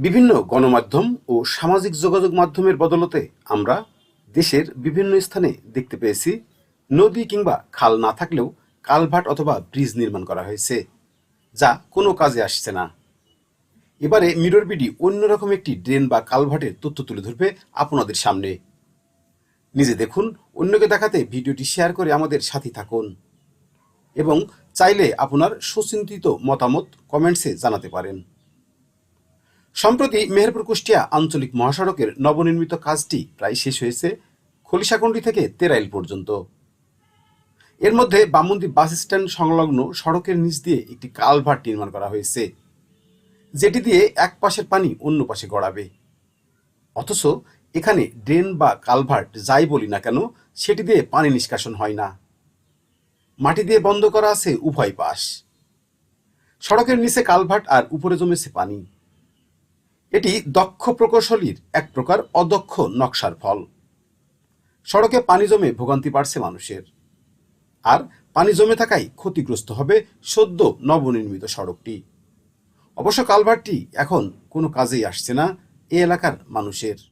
বিভিন্ন গণমাধ্যম ও সামাজিক যোগাযোগ মাধ্যমের বদলতে আমরা দেশের বিভিন্ন স্থানে দেখতে পেয়েছি, নদী কিংবা খাল না থাকলেও কালভার্ট অথবা ব্রিজ নির্মাণ করা হয়েছে, যা কোনো কাজে আসছে না। এবারে মিরর বিডি অন্যরকম একটি ড্রেন বা কালভার্টের তথ্য তুলে ধরবে আপনাদের সামনে। নিজে দেখুন, অন্যকে দেখাতে ভিডিওটি শেয়ার করে আমাদের সাথী থাকুন। এবং চাইলে আপনার সুচিন্তিত মতামত কমেন্টসে জানাতে পারেন। সম্প্রতি মেহেরপুর কুষ্টিয়া আঞ্চলিক মহাসড়কের নবনির্মিত কাজটি প্রায় শেষ হয়েছে খলিশাকুণ্ডি থেকে তেরাইল পর্যন্ত। এর মধ্যে বামুন্দি বাস স্ট্যান্ড সংলগ্ন সড়কের নিচ দিয়ে একটি কালভার্ট নির্মাণ করা হয়েছে, যেটি দিয়ে এক পাশের পানি অন্য পাশে গড়াবে। অথচ এখানে ড্রেন বা কালভার্ট যাই বলি না কেন, সেটি দিয়ে পানি নিষ্কাশন হয় না। মাটি দিয়ে বন্ধ করা আছে উভয় পাশ। সড়কের নিচে কালভার্ট আর উপরে জমেছে পানি। এটি দক্ষ প্রকৌশলীর এক প্রকার অদক্ষ নকশার ফল। সড়কে পানি জমে ভোগান্তি বাড়ছে মানুষের। আর পানি জমে থাকাই ক্ষতিগ্রস্ত হবে সদ্য নবনির্মিত সড়কটি। অবশ্য কালভারটি এখন কোনো কাজেই আসছে না, এ এলাকার মানুষের।